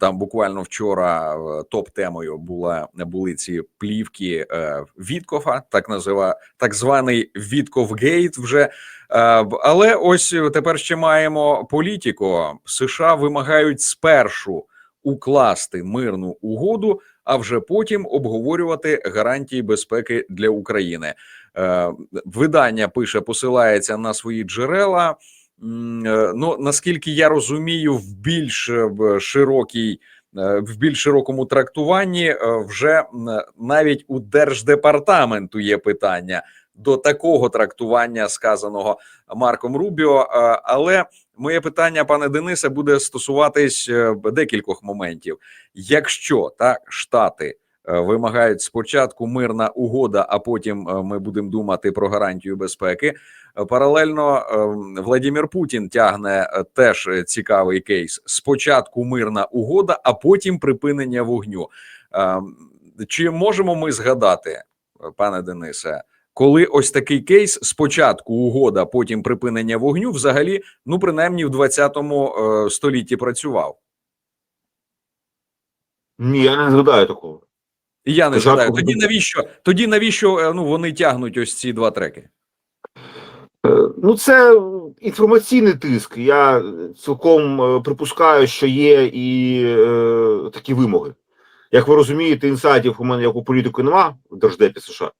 там буквально вчора е, топ-темою була були ці плівки е, Віткофа, так назива так званий Віткофгейт. Вже е, але ось тепер ще маємо політику. США вимагають спершу укласти мирну угоду, а вже потім обговорювати гарантії безпеки для України. Е, Видання пише, посилається на свої джерела. Е, Ну наскільки я розумію, в більш е, широкій. е, В більш широкому трактуванні вже навіть у держдепартаменту є питання до такого трактування сказаного Марком Рубіо. Але моє питання, пане Денисе, буде стосуватись декількох моментів. Якщо так штати вимагають спочатку мирна угода, а потім ми будемо думати про гарантію безпеки. Паралельно е, Владимир Путін тягне е, теж е, цікавий кейс: спочатку мирна угода, а потім припинення вогню. Е, Чи можемо ми згадати, е, пане Денисе, коли ось такий кейс: спочатку угода, потім припинення вогню, взагалі, ну принаймні в 20-му е, столітті працював? Ні, я не згадаю такого. І я не згадаю. Тоді навіщо? Тоді навіщо ну вони тягнуть ось ці два треки? Е, Ну, це інформаційний тиск. Я цілком е, припускаю, що є і е, такі вимоги. Як ви розумієте, інсайдів у мене як у політику нема в Держдепі США.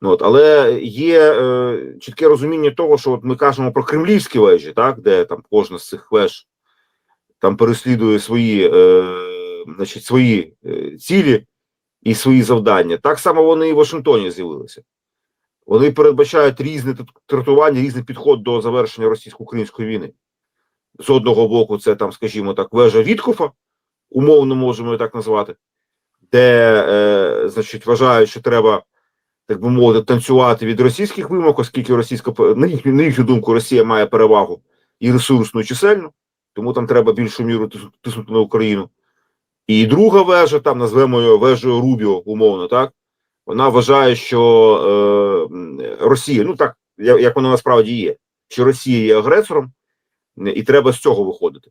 Ну, от, але є е, чітке розуміння того, що от ми кажемо про кремлівські вежі, так, де там кожна з цих веж там переслідує свої, е, значить, свої е, цілі і свої завдання. Так само вони і в Вашингтоні з'явилися. Вони передбачають різне тут трактування, різний підход до завершення російсько-української війни. З одного боку, це там, скажімо так, вежа Віткофа, умовно можемо так назвати, де, е, значить, вважають, що треба, так би мовити, танцювати від російських вимог, оскільки російська на їхню, на їхню думку, Росія має перевагу і ресурсну, і чисельну, тому там треба більшу міру тиснути на Україну. І друга вежа, там назвемо її вежею Рубіо, умовно, так? Вона вважає, що е, Росія, ну так як воно насправді є, що Росія є агресором, е, і треба з цього виходити.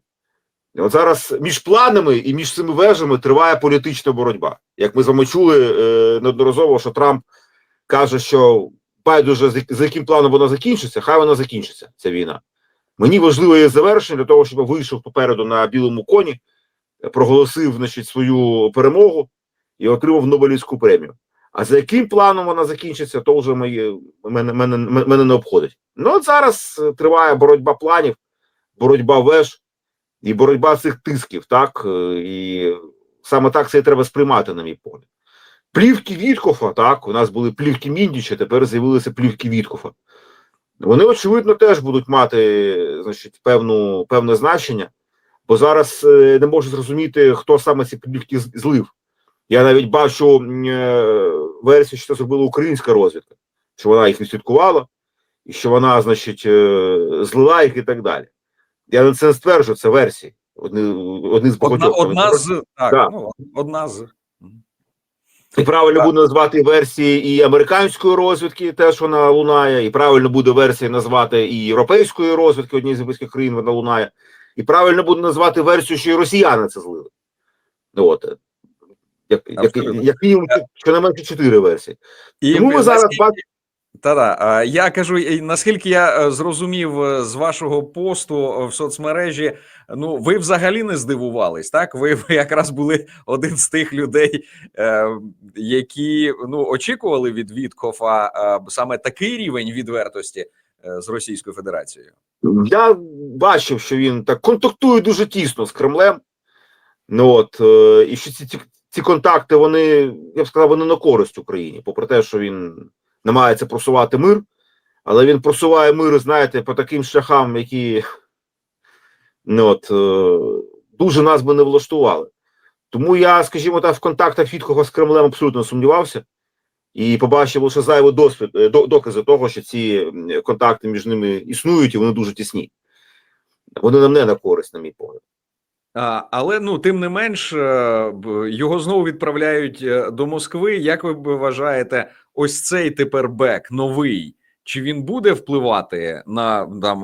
От зараз між планами і між цими вежами триває політична боротьба. Як ми з вами чули е, неодноразово, що Трамп каже, що байдуже за яким планом вона закінчиться, хай вона закінчиться, ця війна. Мені важливо її завершення для того, щоб вийшов попереду на білому коні, проголосив значить, свою перемогу і отримав Нобелівську премію. А за яким планом вона закінчиться, то вже мої, мене, мене, мене не обходить. Ну от зараз е, триває боротьба планів, боротьба веж і боротьба цих тисків, так е, і саме так це і треба сприймати, на мій погляд. Плівки Віткофа, так, у нас були плівки Міндіча, тепер з'явилися плівки Віткофа. Вони, очевидно, теж будуть мати значить, певну, певне значення, бо зараз е, не можу зрозуміти, хто саме ці плівки злив. Я навіть бачу е, версію, що це зробила українська розвідка, що вона їх відслідкувала, і що вона, значить, е, злила їх і так далі. Я на це не стверджую, це версії. Одні, одні з Одна, багатьох. одна з так, Да. ну, одна з І правильно Так. буде назвати версії і американської розвідки, теж вона лунає, і правильно буде версія назвати і європейської розвідки, однієї з європейських країн вона лунає, і правильно буде назвати версію, що і росіяни це злили. Ну, От. Як, як, як мінімум, щонайменше чотири версії. і Тому ми зараз бачимо. Та-да, я кажу, наскільки я е, зрозумів е, з вашого посту е, в соцмережі, ну ви взагалі не здивувались, так? Ви, ви якраз були один з тих людей, які ну очікували від Віткофа саме такий рівень відвертості з Російською Федерацією. Я бачив, що він так контактує дуже тісно з Кремлем. Ну от, і що ці, ці, контакти, вони, я б сказав, вони на користь Україні, попри те, що він намагається просувати мир, але він просуває мир, знаєте, по таким шляхам, які ну, от, е, дуже нас би не влаштували. Тому я, скажімо так, в контактах Віткова з Кремлем абсолютно сумнівався і побачив лише зайвий досвід, е, докази того, що ці контакти між ними існують і вони дуже тісні. Вони нам не на користь, на мій погляд. Але ну тим не менш е, його знову відправляють е, до Москви. Як ви вважаєте, ось цей тепер бек новий? Чи він буде впливати на там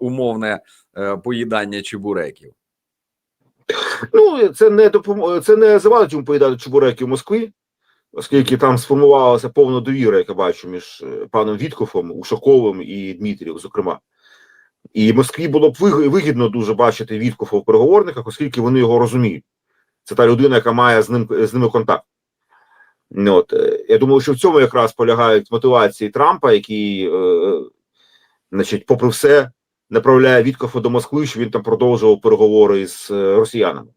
умовне е, поїдання чебуреків? Ну, це не допом... це не завадить йому поїдати чебуреки в Москві, оскільки там сформувалася повна довіра, як я бачу, між паном Віткофом, Ушаковим і Дмитрієм, зокрема. І Москві було б вигідно дуже бачити Віткофа в переговорниках, оскільки вони його розуміють. Це та людина, яка має з ним з ними контакт. Ну, От, е, я думаю, що в цьому якраз полягають мотивації Трампа, який, е, значить, попри все, направляє Віткофа до Москви, щоб він там продовжував переговори з е, росіянами.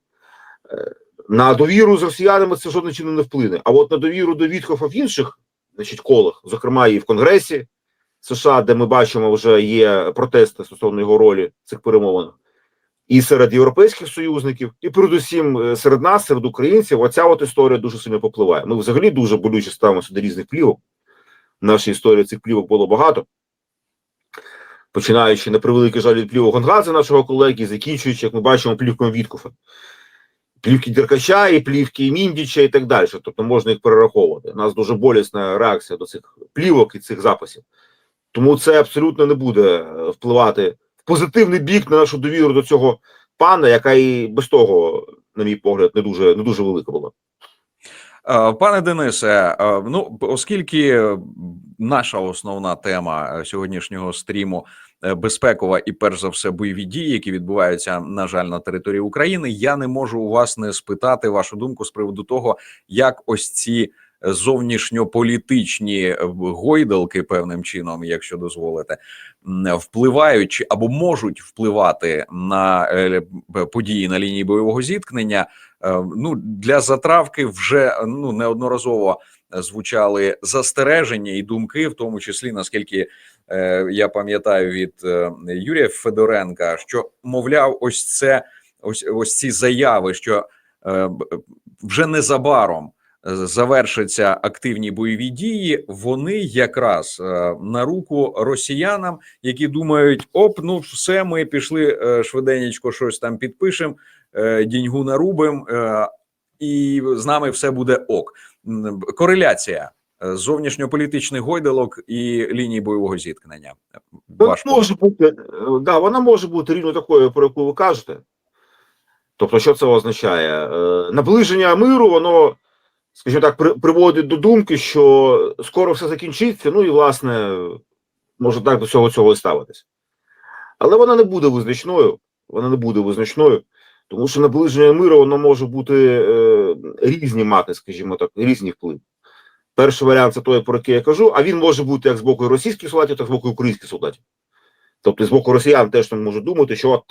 Е, На довіру з росіянами це жодним чином не вплине. А от на довіру до Віткофа в інших значить, колах, зокрема і в Конгресі США, де ми бачимо, вже є протести стосовно його ролі цих перемовинах, і серед європейських союзників, і передусім е, серед нас, серед українців, оця от історія дуже сильно попливає. Ми взагалі дуже болюче ставимося до різних плівок. В нашій історії цих плівок було багато. Починаючи на превеликий жаль від плівок Гонгадзе, нашого колеги, закінчуючи, як ми бачимо, плівком Віткофа. Плівки Деркача, і плівки Міндіча і так далі. Тобто можна їх перераховувати. У нас дуже болісна реакція до цих плівок і цих записів. Тому це абсолютно не буде е, впливати в позитивний бік на нашу довіру до цього пана, яка і без того, на мій погляд, не дуже не дуже велика була. Е, Пане Денисе, е, ну оскільки наша основна тема сьогоднішнього стріму безпекова і перш за все бойові дії, які відбуваються, на жаль, на території України, я не можу у вас не спитати вашу думку з приводу того, як ось ці зовнішньополітичні е, гойдалки певним чином, якщо дозволите, впливають або можуть впливати на е, події на лінії бойового зіткнення. Е, Ну для затравки вже ну неодноразово звучали застереження і думки, в тому числі наскільки я пам'ятаю від Юрія Федоренка, що мовляв, ось це ось ось ці заяви, що вже незабаром завершаться активні бойові дії. Вони якраз е, на руку росіянам, які думають: оп, ну все, ми пішли е, швиденечко, щось там підпишемо, е, діньгу нарубим, і з нами все буде ок. Кореляція зовнішньополітичних гойдалок і лінії бойового зіткнення. Ваш може бути, да, вона може бути рівно такою, про яку ви кажете. Тобто, що це означає? Наближення миру, воно, скажімо так, при- приводить до думки, що скоро все закінчиться, ну і, власне, може так до всього цього і ставитись. Але вона не буде визначною, вона не буде визначною, тому що наближення миру воно може бути е, різні мати, скажімо так, різні вплив. Перший варіант це той, про який я кажу, а він може бути як з боку російських солдатів, так і з боку українських солдатів. Тобто з боку росіян теж там можуть думати, що от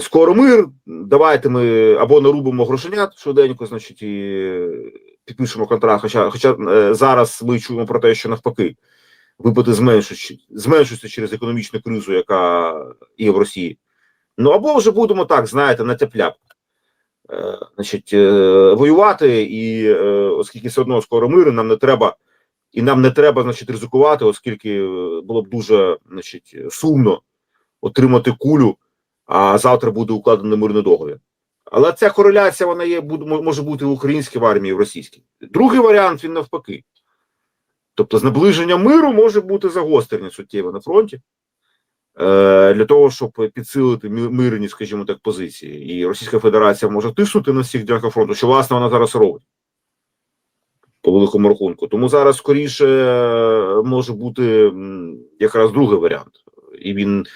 скоро мир, давайте ми або нарубимо грошенят швиденько, значить, і е, підпишемо контракт. Хоча, хоча е, зараз ми чуємо про те, що навпаки, випити зменшуються, зменшуються через економічну кризу, яка є в Росії. Ну або вже будемо так, знаєте, на тепляк. Е, значить, е, воювати, і е, оскільки все одно скоро мир, нам не треба, і нам не треба, значить, ризикувати, оскільки е, було б дуже, значить, сумно отримати кулю, а завтра буде укладений мирний договір. Але ця кореляція вона є, може бути в українській в армії, в російській. Другий варіант він навпаки. Тобто, з наближенням миру може бути загострення суттєве на фронті е, для того, щоб підсилити мирні, скажімо так, позиції. І Російська Федерація може тиснути на всіх ділянках фронту, що власне вона зараз робить по великому рахунку. Тому зараз скоріше е, може бути якраз другий варіант, і він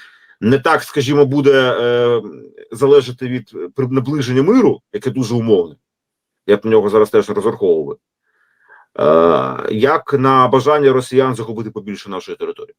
не так, скажімо, буде е, залежати від е, наближення миру, яке дуже умовне. Я б на нього зараз теж розраховував. Е, як на бажання росіян захопити побільше нашої території.